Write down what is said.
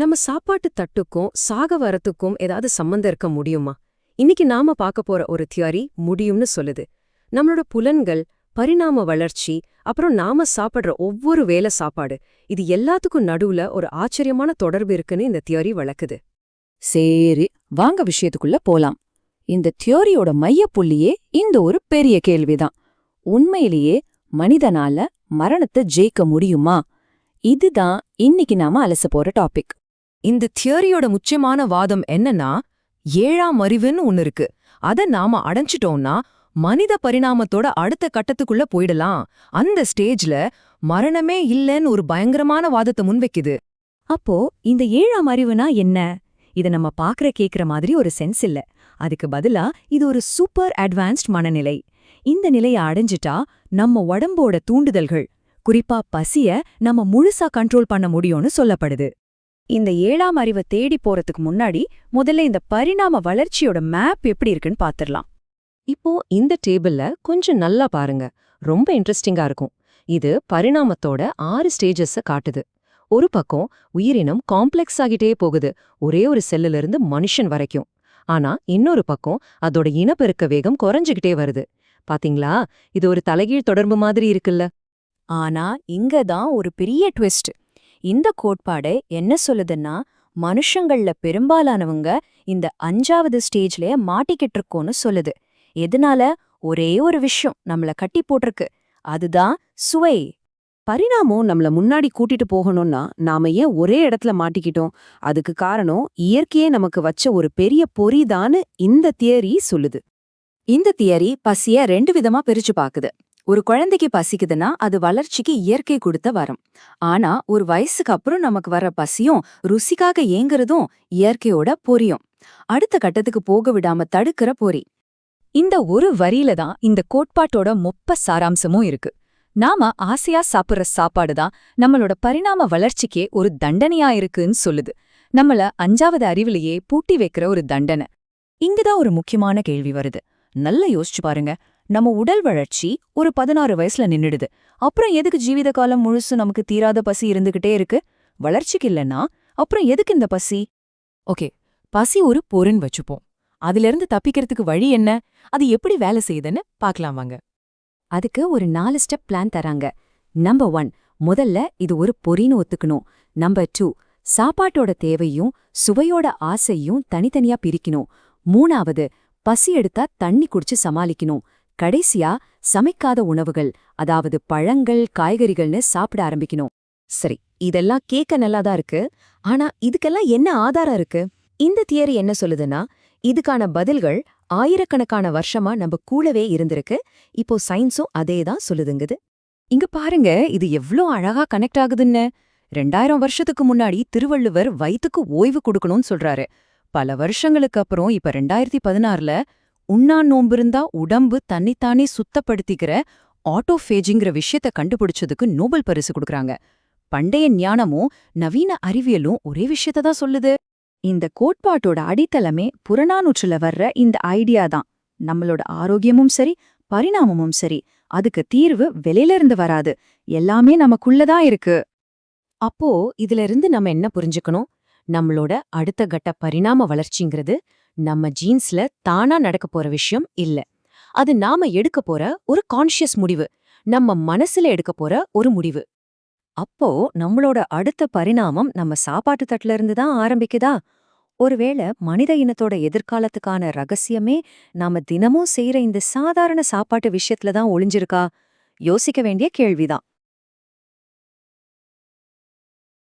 நம்ம சாப்பாட்டு தட்டுக்கும் சாக வரத்துக்கும் ஏதாவது சம்மந்தம் இருக்க முடியுமா? இன்னைக்கு நாம பார்க்க போற ஒரு தியாரி முடியும்னு சொல்லுது. நம்மளோட புலன்கள் பரிணாம வளர்ச்சி அப்புறம் நாம சாப்பிடுற ஒவ்வொரு வேலை சாப்பாடு இது எல்லாத்துக்கும் நடுவுல ஒரு ஆச்சரியமான தொடர்பு இருக்குன்னு இந்த தியோரி வளக்குது. சரி வாங்க விஷயத்துக்குள்ள போலாம். இந்த தியோரியோட மையப்புள்ளியே இந்த ஒரு பெரிய கேள்விதான். உண்மையிலேயே மனிதனால மரணத்தை ஜெயிக்க முடியுமா? இதுதான் இன்னைக்கு நாம அலச போற டாபிக். இந்த தியரியோட முக்கியமான வாதம் என்னன்னா ஏழாம் அறிவுன்னு ஒன்னு இருக்கு. அத நாம அடைஞ்சிட்டோம்னா மனித பரிணாமத்தோட அடுத்த கட்டத்துக்குள்ள போயிடலாம். அந்த ஸ்டேஜ்ல மரணமே இல்லைன்னு ஒரு பயங்கரமான வாதத்தை முன்வைக்குது. அப்போ இந்த ஏழாம் அறிவுனா என்ன? இத நம்ம பாக்குற கேக்குற மாதிரி ஒரு சென்ஸ் இல்ல. அதுக்கு பதிலா இது ஒரு சூப்பர் அட்வான்ஸ்ட் மனநிலை. இந்த நிலைய அடைஞ்சிட்டா நம்ம உடம்போட தூண்டுதல்கள் குறிப்பா பசிய நம்ம முழுசா கண்ட்ரோல் பண்ண முடியும்னு சொல்லப்படுது. இந்த ஏழாம் அறிவை தேடி போறதுக்கு முன்னாடி முதல்ல இந்த பரிணாம வளர்ச்சியோட மேப் எப்படி இருக்குன்னு பாத்திரலாம் இப்போ இந்த டேபிள்ல கொஞ்சம் நல்லா பாருங்க. ரொம்ப இன்ட்ரெஸ்டிங்கா இருக்கும். இது பரிணாமத்தோட ஆறு ஸ்டேஜஸ காட்டுது. ஒரு பக்கம் உயிரினம் காம்ப்ளெக்ஸ் ஆகிட்டே போகுது. ஒரே ஒரு செல்லுல இருந்து மனுஷன் வரைக்கும். ஆனா இன்னொரு பக்கம் அதோட இனப்பெருக்க வேகம் குறைஞ்சுகிட்டே வருது. பாத்தீங்களா? இது ஒரு தலைகீழ் தொடர்பு மாதிரி இருக்குல்ல. ஆனா இங்க தான் ஒரு பெரிய ட்விஸ்ட் இந்த கோட்பாடு என்ன சொல்லுதுன்னா மனுஷங்கள்ல பெரும்பாலானவங்க இந்த அஞ்சாவது ஸ்டேஜ்லயே மாட்டிக்கிட்டு இருக்கோன்னு சொல்லுது. எதனால? ஒரே ஒரு விஷயம் நம்மள கட்டி போட்டிருக்கு. அதுதான் சுவை. பரிணாமம் நம்மள முன்னாடி கூட்டிட்டு போகணும்னா நாம ஏன் ஒரே இடத்துல மாட்டிக்கிட்டோம்? அதுக்கு காரணம் இயற்கையே நமக்கு வச்ச ஒரு பெரிய பொறிதான்னு இந்த தியரி சொல்லுது. இந்த தியரி பசிய ரெண்டு விதமா பிரிச்சு பாக்குது. ஒரு குழந்தைக்கு பசிக்குதுன்னா அது வளர்ச்சிக்கு இயற்கை கொடுத்த வரம். ஆனா ஒரு வயசுக்கு அப்புறம் நமக்கு வர பசியும் ருசிக்காக ஏங்குறதும் இயற்கையோட பொரியும். அடுத்த கட்டத்துக்கு போக விடாம தடுக்கிற பொறி. இந்த ஒரு வரியில தான் இந்த கோட்பாட்டோட மொப்ப சாராம்சமும் இருக்கு. நாம ஆசையா சாப்பிடுற சாப்பாடு தான் நம்மளோட பரிணாம வளர்ச்சிக்கே ஒரு தண்டனையா இருக்குன்னு சொல்லுது. நம்மள அஞ்சாவது அறிவிலேயே பூட்டி வைக்கிற ஒரு தண்டனை. இங்குதான் ஒரு முக்கியமான கேள்வி வருது. நல்லா யோசிச்சு பாருங்க. நம்ம உடல் வளர்ச்சி ஒரு பதினாறு வயசுல நின்னுடுது. அப்புறம் எதுக்கு ஜீவித காலம் முழுசு நமக்கு தீராத பசி இருந்துகிட்டே இருக்கு? வளர்ச்சிக்கு இல்லைன்னா அப்புறம் எதுக்கு இந்த பசி? ஓகே பசி ஒரு பொருன்னு வச்சுப்போம். அதிலிருந்து தப்பிக்கிறதுக்கு வழி என்ன? அது எப்படி வேலை செய்யுதுன்னு பார்க்கலாம் வாங்க. அதுக்கு ஒரு நாலு ஸ்டெப் பிளான் தராங்க. நம்பர் ஒன் முதல்ல இது ஒரு பொறின்னு ஒத்துக்கணும். நம்பர் டூ சாப்பாட்டோட தேவையும் சுவையோட ஆசையும் தனித்தனியா பிரிக்கணும். மூணாவது பசி எடுத்தா தண்ணி குடிச்சு சமாளிக்கணும். கடைசியா சமைக்காத உணவுகள் அதாவது பழங்கள் காய்கறிகள்னு சாப்பிட ஆரம்பிக்கணும். சரி இதெல்லாம் கேட்க நல்லாதான் இருக்கு. ஆனா இதுக்கெல்லாம் என்ன ஆதாரம் இருக்கு? இந்த தியரி என்ன சொல்லுதுன்னா இதுக்கான பதில்கள் ஆயிரக்கணக்கான வருஷமா நம்ம கூடவே இருந்திருக்கு. இப்போ சயின்ஸும் அதே தான் சொல்லுதுங்குது. இங்க பாருங்க இது எவ்ளோ அழகா கனெக்ட் ஆகுதுன்னு. ரெண்டாயிரம் வருஷத்துக்கு முன்னாடி திருவள்ளுவர் வயித்துக்கு ஓய்வு கொடுக்கணும்னு சொல்றாரு. பல வருஷங்களுக்கு அப்புறம் இப்ப ரெண்டாயிரத்தி பதினாறுல உண்ணான் நோம்பிருந்தா உடம்பு தன்னைத்தானே சுத்தப்படுத்திக்கிற ஆட்டோஃபேஜிங்கிற விஷயத்த கண்டுபிடிச்சதுக்கு நோபல் பரிசு கொடுக்கறாங்க. பண்டைய ஞானமும் நவீன அறிவியலும் ஒரே விஷயத்த தான் சொல்லுது. இந்த கோட்பாட்டோட அடித்தளமே புறநானூற்றுல வர்ற இந்த ஐடியா தான். நம்மளோட ஆரோக்கியமும் சரி பரிணாமமும் சரி அதுக்கு தீர்வு வெளியில இருந்து வராது. எல்லாமே நமக்குள்ளதான் இருக்கு. அப்போ இதுல இருந்து நம்ம என்ன புரிஞ்சுக்கணும்? நம்மளோட அடுத்த கட்ட பரிணாம வளர்ச்சிங்கிறது நம்ம ஜீன்ஸ்ல தானா நடக்க போற விஷயம் இல்ல. அது நாம எடுக்க போற ஒரு கான்ஷியஸ் முடிவு. நம்ம மனசுல எடுக்க போற ஒரு முடிவு. அப்போ நம்மளோட அடுத்த பரிணாமம் நம்ம சாப்பாட்டு தட்டுல இருந்து தான் ஆரம்பிக்குதா? ஒருவேளை மனித இனத்தோட எதிர்காலத்துக்கான ரகசியமே நாம தினமும் செய்யற இந்த சாதாரண சாப்பாட்டு விஷயத்துல தான் ஒளிஞ்சிருக்கா? யோசிக்க வேண்டிய கேள்விதான்.